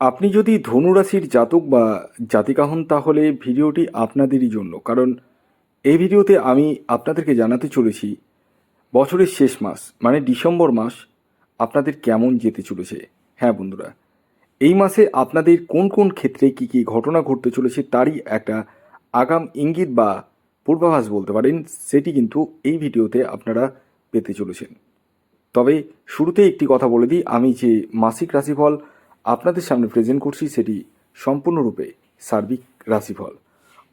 আপনি যদি ধনুরাশির জাতক বা জাতিকা হন, তাহলে ভিডিওটি আপনাদেরই জন্য। কারণ এই ভিডিওতে আমি আপনাদেরকে জানাতে চলেছি, বছরের শেষ মাস মানে ডিসেম্বর মাস, আপনাদের কেমন যেতে চলেছে। হ্যাঁ বন্ধুরা, এই মাসে আপনাদের কোন কোন ক্ষেত্রে কি কি ঘটনা ঘটতে চলেছে তারই একটা আগাম ইঙ্গিত বা পূর্বাভাস বলতে পারেন, সেটি কিন্তু এই ভিডিওতে আপনারা পেতে চলেছেন। তবে শুরুতে একটি কথা বলে দিই, আমি যে মাসিক রাশিফল আপনাদের সামনে প্রেজেন্ট করছি সেটি সম্পূর্ণরূপে সার্বিক রাশিফল।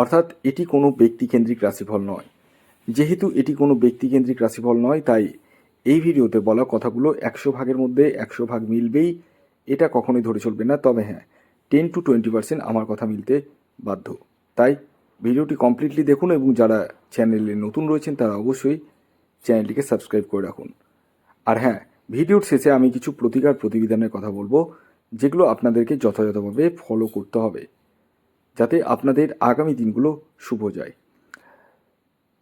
অর্থাৎ এটি কোনো ব্যক্তিকেন্দ্রিক রাশিফল নয়। যেহেতু এটি কোনো ব্যক্তিকেন্দ্রিক রাশিফল নয়, তাই এই ভিডিওতে বলা কথাগুলো একশো ভাগের মধ্যে একশো ভাগ মিলবেই। এটা কখনোই ধরে চলবে না, তবে হ্যাঁ টেন টু টোয়েন্টি পার্সেন্ট আমার কথা মিলতে বাধ্য। তাই ভিডিওটি কমপ্লিটলি দেখুন এবং যারা চ্যানেলে নতুন রয়েছেন, তারা অবশ্যই চ্যানেলটিকে সাবস্ক্রাইব করে রাখুন। আর হ্যাঁ ভিডিওর শেষে আমি কিছু প্রতিকার প্রতিবিধানের কথা বলব। যেগুলো আপনাদেরকে যথাযথভাবে ফলো করতে হবে, যাতে আপনাদের আগামী দিনগুলো শুভ যায়।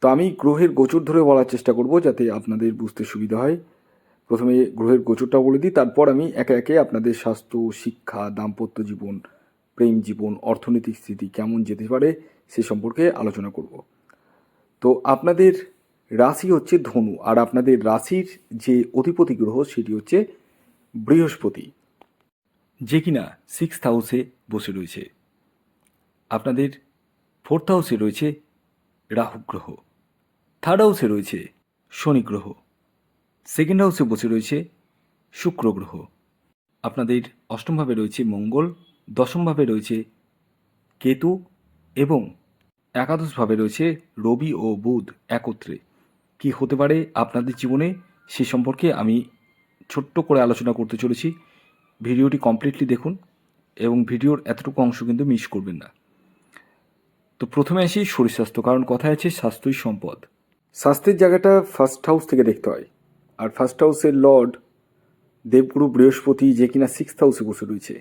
তো আমি গ্রহের গোচর ধরে বলার চেষ্টা করব যাতে আপনাদের বুঝতে সুবিধা হয়। প্রথমে গ্রহের গোচরটা বলে দিই, তারপর আমি একে একে আপনাদের স্বাস্থ্য, শিক্ষা, দাম্পত্য জীবন, প্রেম জীবন, অর্থনৈতিক স্থিতি কেমন যেতে পারে সে সম্পর্কে আলোচনা করব। তো আপনাদের রাশি হচ্ছে ধনু, আর আপনাদের রাশির যে অধিপতি গ্রহ সেটি হচ্ছে বৃহস্পতি। যে কিনা সিক্স হাউসে বসে রয়েছে। আপনাদের ফোর্থ হাউসে রয়েছে রাহু গ্রহ। থার্ড হাউসে রয়েছে শনি গ্রহ। সেকেন্ড হাউসে বসে রয়েছে শুক্র গ্রহ। আপনাদের অষ্টমভাবে রয়েছে মঙ্গল দশমভাবে রয়েছে কেতু এবং একাদশভাবে রয়েছে রবি ও বুধ একত্রে। কি হতে পারে আপনাদের জীবনে সে সম্পর্কে আমি ছোট্ট করে আলোচনা করতে চলেছি। ভিডিওটি কমপ্লিটলি দেখুন এবং ভিডিওর এতটুকু অংশ কিন্তু মিস করবেন না। তো প্রথমে আসি শরীর স্বাস্থ্য কারণ কথায় আছে স্বাস্থ্যই সম্পদ। স্বাস্থ্যের জায়গাটা ফার্স্ট হাউস থেকে দেখতে হয়। আর ফার্স্ট হাউসের লর্ড দেবগুরু বৃহস্পতি যে কিনা সিক্সথ হাউসে বসে রয়েছে।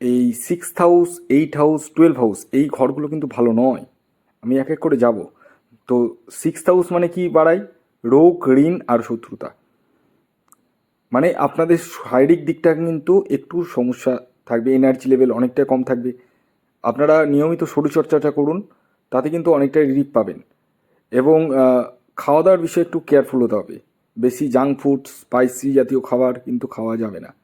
এই six house eight house twelve house এই ঘরগুলো কিন্তু ভালো নয়। আমি এক এক করে যাব। তো সিক্স হাউস মানে কি বাড়ায় রোগ, ঋণ আর শত্রুতা। মানে আপনাদের শারীরিক দিকটা কিন্তু একটু সমস্যা থাকবে এনার্জি লেভেল অনেকটা কম থাকবে। আপনারা নিয়মিত শরীরচর্চাটা করুন, তাতে কিন্তু অনেকটা রিলিফ পাবেন। এবং খাওয়া দাওয়ার বিষয়ে একটু কেয়ারফুল হতে হবে। বেশি জাঙ্ক ফুড স্পাইসি জাতীয় খাবার কিন্তু খাওয়া যাবে না।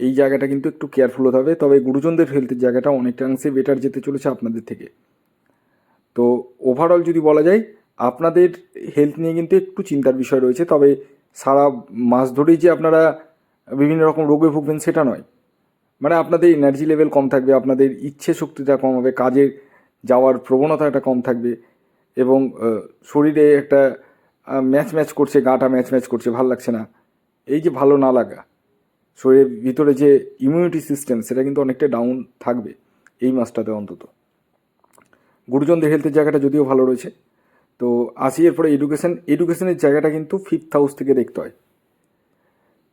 এই জায়গাটা কিন্তু একটু কেয়ারফুল হতে হবে। তবে গুরুজনদের হেলথের জায়গাটা অনেকটাংশে বেটার যেতে চলেছে আপনাদের থেকে। তো ওভারঅল যদি বলা যায়, আপনাদের হেলথ নিয়ে কিন্তু একটু চিন্তার বিষয় রয়েছে। তবে সারা মাস ধরেই যে আপনারা বিভিন্ন রকম রোগে ভুগবেন সেটা নয়। মানে আপনাদের এনার্জি লেভেল কম থাকবে, আপনাদের ইচ্ছে শক্তিটা কম হবে, কাজে যাওয়ার প্রবণতাটা কম থাকবে এবং শরীরে একটা ম্যাচ ম্যাচ করছে, গাটা ম্যাচ ম্যাচ করছে, ভালো লাগছে না। এই যে ভালো না লাগা, শরীরের ভিতরে যে ইমিউনিটি সিস্টেম সেটা কিন্তু অনেকটা ডাউন থাকবে এই মাসটাতে অন্তত। গুরুজনদের হেলথের জায়গাটা যদিও ভালো রয়েছে তো আসি এরপরে এডুকেশন এডুকেশনের জায়গাটা কিন্তু ফিফথ হাউস থেকে দেখতে হয়।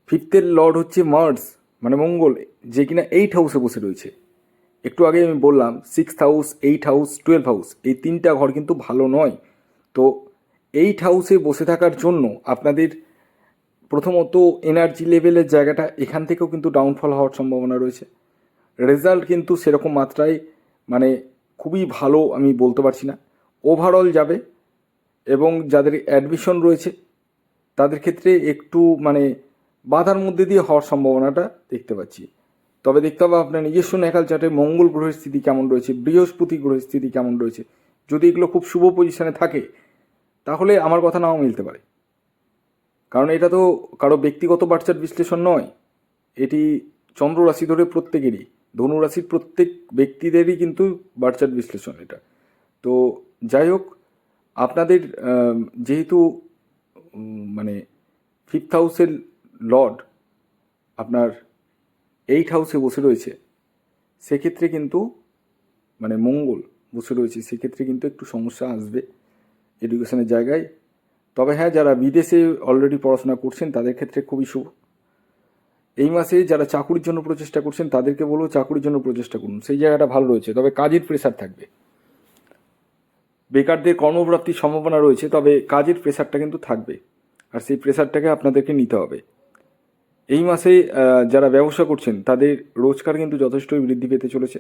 ফিফথের লর্ড হচ্ছে মার্স মানে মঙ্গল, যে কিনা এইট হাউসে বসে রয়েছে। একটু আগে আমি বললাম six house eight house twelve house এই তিনটা ঘর কিন্তু ভালো নয়। তো এইট হাউসে বসে থাকার জন্য আপনাদের প্রথমত এনার্জি লেভেলের জায়গাটা এখান থেকেও কিন্তু ডাউনফল হওয়ার সম্ভাবনা রয়েছে। রেজাল্ট কিন্তু সেরকম মাত্রায় মানে খুবই ভালো আমি বলতে পারছি না। ওভারঅল যাবে এবং যাদের অ্যাডমিশন রয়েছে, তাদের ক্ষেত্রে একটু মানে বাধার মধ্যে দিয়ে হওয়ার সম্ভাবনাটা দেখতে পাচ্ছি। তবে দেখতে হবে আপনার নিজস্ব নেকাল চার্টে মঙ্গল গ্রহের স্থিতি কেমন রয়েছে, বৃহস্পতি গ্রহের স্থিতি কেমন রয়েছে। যদি এগুলো খুব শুভ পজিশনে থাকে, তাহলে আমার কথা নাও মিলতে পারে। কারণ এটা তো কারও ব্যক্তিগত বার্চার বিশ্লেষণ নয়। এটি চন্দ্র রাশি ধরে প্রত্যেকেরই, ধনু রাশির প্রত্যেক ব্যক্তিদেরই কিন্তু বার্চার বিশ্লেষণ এটা। তো যাই হোক আপনাদের যেহেতু মানে ফিফথ হাউসের লর্ড আপনার এইট হাউসে বসে রয়েছে, সেক্ষেত্রে কিন্তু মানে মঙ্গল বসে রয়েছে, সেক্ষেত্রে কিন্তু একটু সমস্যা আসবে এডুকেশনের জায়গায়। তবে হ্যাঁ যারা বিদেশে অলরেডি পড়াশোনা করছেন, তাদের ক্ষেত্রে খুবই শুভ। এই মাসে যারা চাকুরির জন্য প্রচেষ্টা করছেন, তাদেরকে বলব চাকুরির জন্য প্রচেষ্টা করুন। সেই জায়গাটা ভালো রয়েছে, তবে কাজের প্রেশার থাকবে। বেকারদের কর্মপ্রাপ্তির সম্ভাবনা রয়েছে, তবে কাজের প্রেশারটা কিন্তু থাকবে আর সেই প্রেশারটাকে আপনাদেরকে নিতে হবে। এই মাসে যারা ব্যবসা করছেন, তাদের রোজগার কিন্তু যথেষ্টই বৃদ্ধি পেতে চলেছে।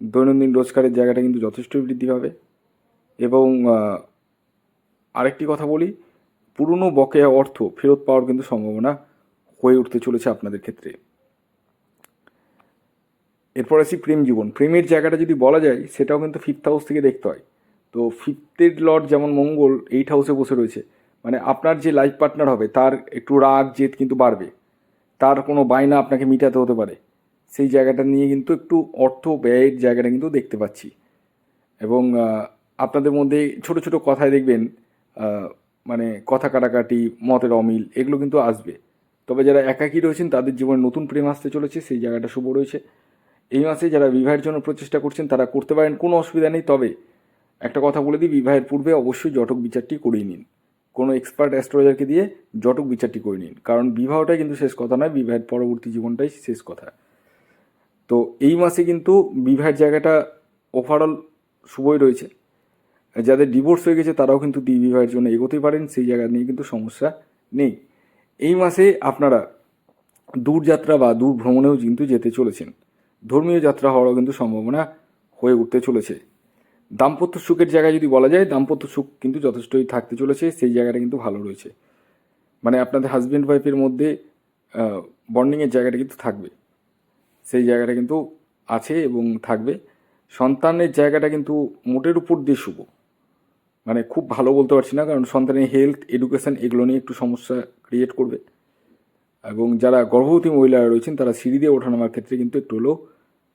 দৈনন্দিন রোজগারের জায়গাটা কিন্তু যথেষ্টই বৃদ্ধি পাবে এবং আরেকটি কথা বলি, পুরনো বকেয়া অর্থ ফেরত পাওয়ার কিন্তু সম্ভাবনা হয়ে উঠতে চলেছে আপনাদের ক্ষেত্রে। এরপর আসি প্রেম জীবন। প্রেমের জায়গাটা যদি বলা যায়, সেটাও কিন্তু ফিফথ হাউস থেকে দেখতে হয়। তো ফিফথের লর্ড যেমন মঙ্গল এইট হাউসে বসে রয়েছে। মানে আপনার যে লাইফ পার্টনার হবে, তার একটু রাগ, জেদ কিন্তু বাড়বে। তার কোনো বায়না আপনাকে মিটাতে হতে পারে। সেই জায়গাটা নিয়ে কিন্তু একটু অর্থ ব্যয়ের জায়গাটা কিন্তু দেখতে পাচ্ছি। এবং আপনাদের মধ্যে ছোট ছোট কথায় দেখবেন মানে কথা কাটাকাটি, মতের অমিল, এগুলো কিন্তু আসবে। তবে যারা একাকী রয়েছেন, তাদের জীবনে নতুন প্রেম আসতে চলেছে, সেই জায়গাটা শুভ রয়েছে। এই মাসে যারা বিবাহের জন্য প্রচেষ্টা করছেন, তারা করতে পারেন, কোনো অসুবিধা নেই। তবে একটা কথা বলে দিই, বিবাহের পূর্বে অবশ্যই জটক বিচারটি করিয়ে নিন। কোনো এক্সপার্ট অ্যাস্ট্রোলজারকে দিয়ে জটক বিচারটি করে নিন। কারণ বিবাহটাই কিন্তু শেষ কথা নয়, বিবাহের পরবর্তী জীবনটাই শেষ কথা। তো এই মাসে কিন্তু বিবাহের জায়গাটা ওভারঅল শুভই রয়েছে। যাদের ডিভোর্স হয়ে গেছে, তারাও কিন্তু বিবাহের জন্য এগোতে পারেন, সেই জায়গা নিয়ে কিন্তু সমস্যা নেই। এই মাসে আপনারা দূরযাত্রা বা দূর ভ্রমণেও কিন্তু যেতে চলেছেন। ধর্মীয় যাত্রা হওয়ারও কিন্তু সম্ভাবনা হয়ে উঠতে চলেছে। দাম্পত্য সুখের জায়গায় যদি বলা যায়, দাম্পত্য সুখ কিন্তু যথেষ্টই থাকতে চলেছে, সেই জায়গাটা কিন্তু ভালো রয়েছে। মানে আপনাদের হাজব্যান্ড ওয়াইফের মধ্যে বন্ডিংয়ের জায়গাটা কিন্তু থাকবে। সেই জায়গাটা কিন্তু আছে এবং থাকবে। সন্তানের জায়গাটা কিন্তু মোটের উপর দিয়ে শুভ। মানে খুব ভালো বলতে পারছি না, কারণ সন্তানের হেলথ এডুকেশান এগুলো নিয়ে একটু সমস্যা ক্রিয়েট করবে। এবং যারা গর্ভবতী মহিলারা রয়েছেন, তারা সিঁড়ি দিয়ে ওঠানামার ক্ষেত্রে কিন্তু একটু হলেও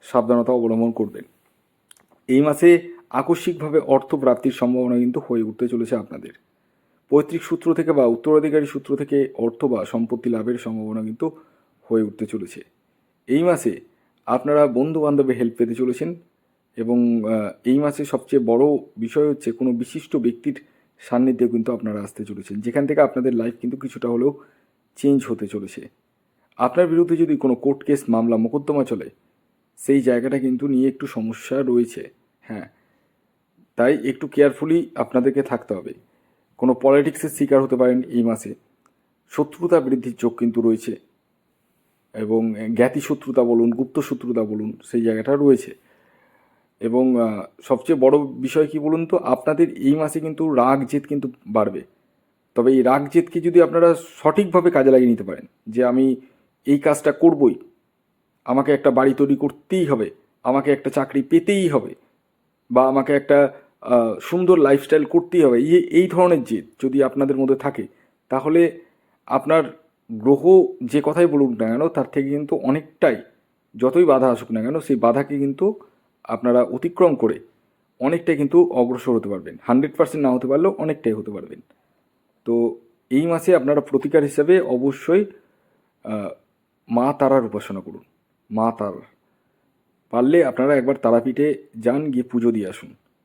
সাবধানতা অবলম্বন করবেন। এই মাসে আকস্মিকভাবে অর্থ প্রাপ্তির সম্ভাবনা কিন্তু হয়ে উঠতে চলেছে আপনাদের। পৈতৃক সূত্র থেকে বা উত্তরাধিকারী সূত্র থেকে অর্থ বা সম্পত্তি লাভের সম্ভাবনা কিন্তু হয়ে উঠতে চলেছে। এই মাসে আপনারা বন্ধু বান্ধবের হেল্প পেতে চলেছেন এবং এই মাসে সবচেয়ে বড় বিষয় হচ্ছে কোনো বিশিষ্ট ব্যক্তির সান্নিধ্যে কিন্তু আপনারা আসতে চলেছেন। যেখান থেকে আপনাদের লাইফ কিন্তু কিছুটা হলেও চেঞ্জ হতে চলেছে। আপনার বিরুদ্ধে যদি কোনো কোর্ট কেস মামলা, মোকদ্দমা চলে, সেই জায়গাটা কিন্তু নিয়ে একটু সমস্যা রয়েছে। হ্যাঁ তাই একটু কেয়ারফুলি আপনাদেরকে থাকতে হবে। কোনো পলিটিক্সের শিকার হতে পারেন এই মাসে। শত্রুতা বৃদ্ধির চোখ কিন্তু রয়েছে। এবং জ্ঞাতি শত্রুতা বলুন, গুপ্ত শত্রুতা বলুন, সেই জায়গাটা রয়েছে। এবং সবচেয়ে বড় বিষয় কি বলুন তো, আপনাদের এই মাসে কিন্তু রাগ জেদ কিন্তু বাড়বে। তবে এই রাগ জেদকে যদি আপনারা সঠিকভাবে কাজে লাগিয়ে নিতে পারেন, যে আমি এই কাজটা করবই, আমাকে একটা বাড়ি তৈরি করতেই হবে, আমাকে একটা চাকরি পেতেই হবে, বা আমাকে একটা সুন্দর লাইফস্টাইল করতেই হবে। এই এই ধরনের জেদ যদি আপনাদের মধ্যে থাকে, তাহলে আপনার গ্রহ যে কথাই বলুক না কেন, তার থেকে কিন্তু অনেকটাই যতই বাধা আসুক না কেন, সেই বাধাকে কিন্তু আপনারা অতিক্রম করে অনেকটাই কিন্তু অগ্রসর হতে পারবেন। হান্ড্রেড পার্সেন্ট না হতে পারলেও অনেকটাই হতে পারবেন। তো এই মাসে আপনারা প্রতিকার হিসাবে অবশ্যই মা তারার উপাসনা করুন। মা তারার পারলে আপনারা একবার তারাপীঠে যান, গিয়ে পুজো দিয়ে আসুন।